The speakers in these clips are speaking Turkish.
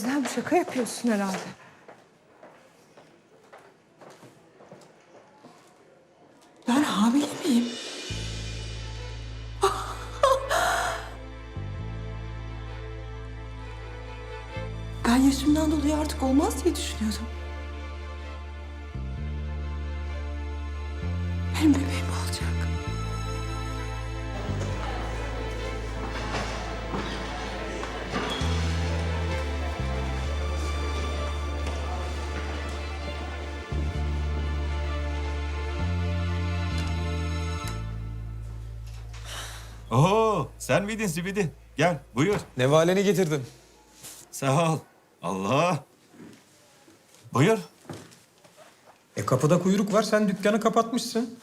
Sen şaka yapıyorsun herhalde. Ben hamile miyim? Ben yaşımdan dolayı artık olmaz diye düşünüyordum. Benim bebeğim Oo, sen miydin Zibidi? Gel, buyur. Nevaleni getirdim. Sağ ol. Allah. Buyur. E kapıda kuyruk var sen dükkanı kapatmışsın.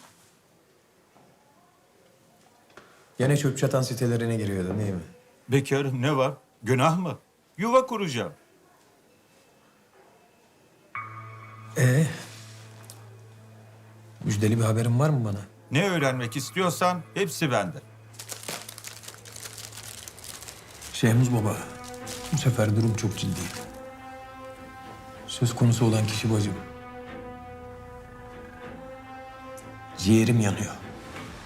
Gene çöp çatan sitelerine giriyordun değil mi? Bekarım ne var? Günah mı? Yuva kuracağım. E Müjdeli bir haberin var mı bana? Ne öğrenmek istiyorsan hepsi bende. Şehmuz Baba, bu sefer durum çok ciddi. Söz konusu olan kişi bacım. Ciğerim yanıyor.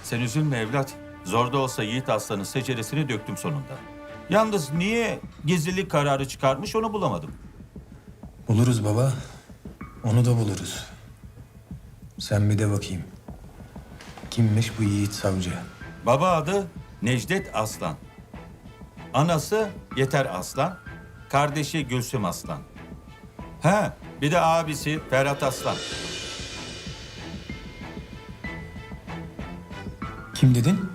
Sen üzülme evlat. Zor da olsa Yiğit Aslan'ın seceresini döktüm sonunda. Yalnız niye gizlilik kararı çıkarmış onu bulamadım. Buluruz baba. Onu da buluruz. Sen bir de bakayım. Kimmiş bu yiğit savcı? Baba adı Necdet Aslan. Anası Yeter Aslan. Kardeşi Gülsüm Aslan. He, bir de abisi Ferhat Aslan. Kim dedin?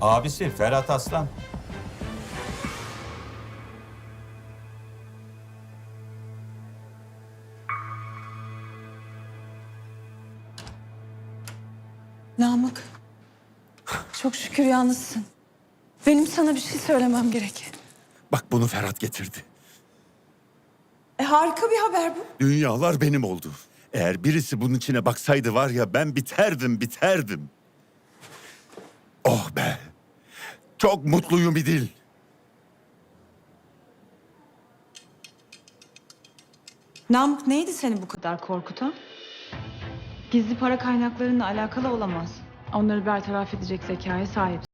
Abisi Ferhat Aslan. Namık. Çok şükür yalnızsın. Benim sana bir şey söylemem gerek. Bak bunu Ferhat getirdi. E, harika bir haber bu. Dünyalar benim oldu. Eğer birisi bunun içine baksaydı var ya ben biterdim, biterdim. Oh be. Çok mutluyum İdil. Namık neydi seni bu kadar korkutan? Gizli para kaynaklarınla alakalı olamaz. Onları bertaraf edecek zekaya sahip.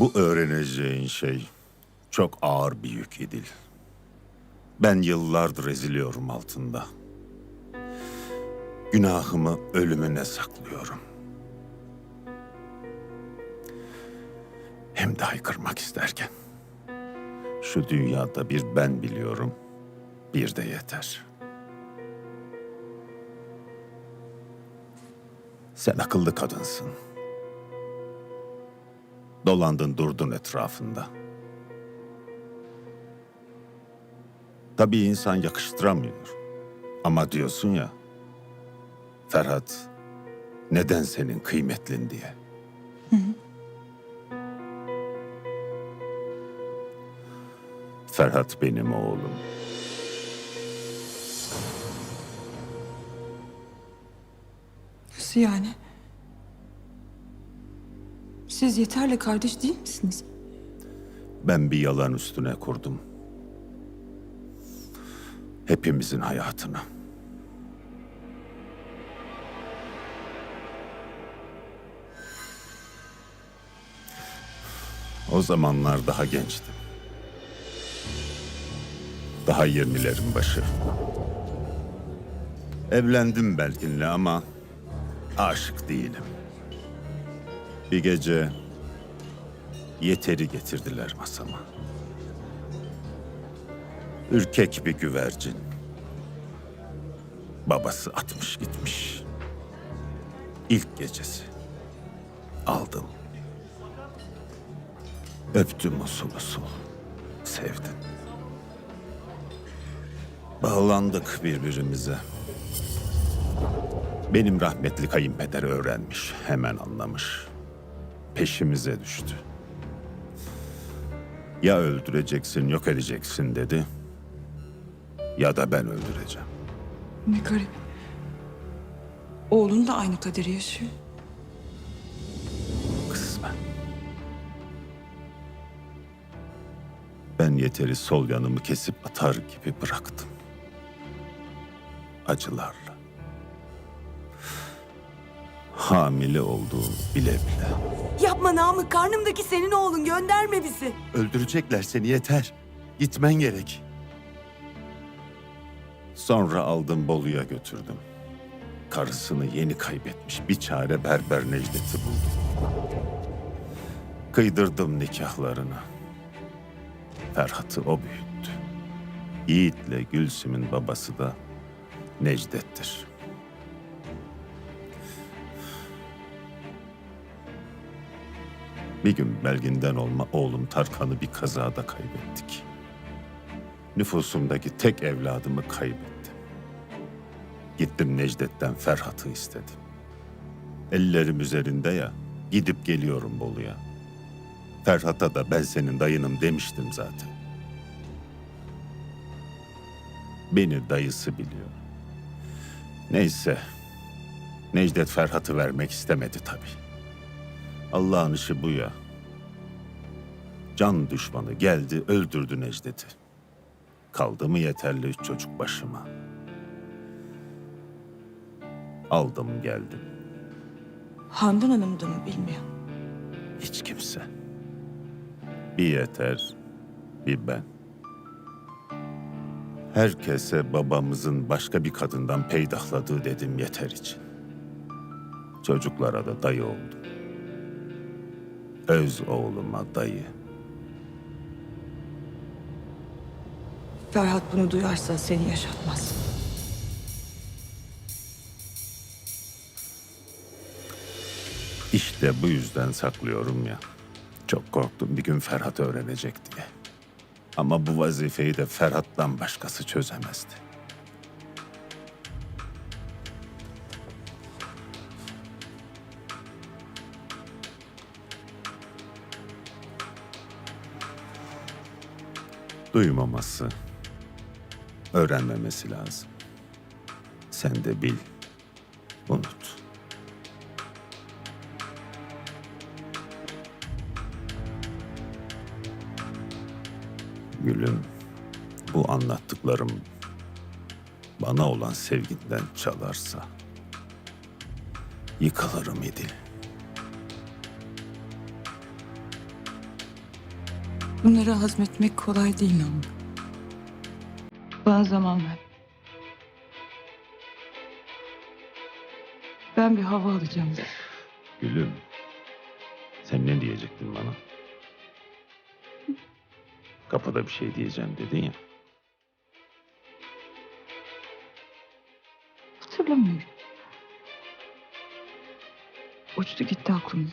Bu öğreneceğin şey çok ağır bir yük İdil. Ben yıllardır eziliyorum altında. Günahımı ölümüne saklıyorum. Hem de haykırmak isterken. Şu dünyada bir ben biliyorum, bir de yeter. Sen akıllı kadınsın. Dolandın durdun etrafında. Tabii insan yakıştıramıyor. Ama diyorsun ya, Ferhat neden senin kıymetlin diye. Ferhat benim oğlum. Nasıl yani? Siz yeterle kardeş değil misiniz? Ben bir yalan üstüne kurdum. Hepimizin hayatını. O zamanlar daha gençtim. Daha yirmilerin başı. Evlendim Belgin'le ama aşık değilim. Bir gece yeteri getirdiler masama. Ürkek bir güvercin. Babası atmış gitmiş. İlk gecesi. Aldım. Öptüm usul usul. Sevdim. Bağlandık birbirimize. Benim rahmetli kayınpeder öğrenmiş. Hemen anlamış. Peşimize düştü. Ya öldüreceksin, yok edeceksin dedi. Ya da ben öldüreceğim. Ne garip. Oğlun da aynı kaderi yaşıyor. Kısmen. Ben yeteri sol yanımı kesip atar gibi bıraktım. Acılarla. Hamile olduğu bile bile. Yapma Namık, karnımdaki senin oğlun gönderme bizi. Öldürecekler seni yeter. Gitmen gerek. Sonra aldım Bolu'ya götürdüm. Karısını yeni kaybetmiş bir çare berber Necdet'i buldum. Kıydırdım nikahlarını. Ferhat'ı o büyüttü. Yiğit'le Gülsüm'ün babası da Necdet'tir. Bir gün Belgin'den olma oğlum Tarkan'ı bir kazada kaybettik. Nüfusumdaki tek evladımı kaybettim. Gittim Necdet'ten Ferhat'ı istedim. Ellerim üzerinde ya, gidip geliyorum Bolu'ya. Ferhat'a da ben senin dayınım demiştim zaten. Beni dayısı biliyor. Neyse, Necdet Ferhat'ı vermek istemedi tabii. Allah'ın işi bu ya. Can düşmanı geldi öldürdü Necdet'i. Kaldı mı yeterli üç çocuk başıma. Aldım geldim. Handan Hanım da mı bilmiyor? Hiç kimse. Bir yeter, bir ben. Herkese babamızın başka bir kadından peydahladığı dedim yeter için. Çocuklara da dayı oldum. Öz oğluma dayı. Ferhat bunu duyarsa seni yaşatmaz. İşte bu yüzden saklıyorum ya. Çok korktum bir gün Ferhat öğrenecek diye. Ama bu vazifeyi de Ferhat'tan başkası çözemezdi. Duymaması, öğrenmemesi lazım. Sen de bil, unut. Gülüm, bu anlattıklarım bana olan sevginden çalarsa yıkılırım İdil. Bunları hazmetmek kolay değil Namık. Bana zaman ver. Ben bir hava alacağım. Gülüm, sen ne diyecektin bana? Kapıda bir şey diyeceğim dedin ya. Hatırlamıyorum. Uçtu gitti aklım.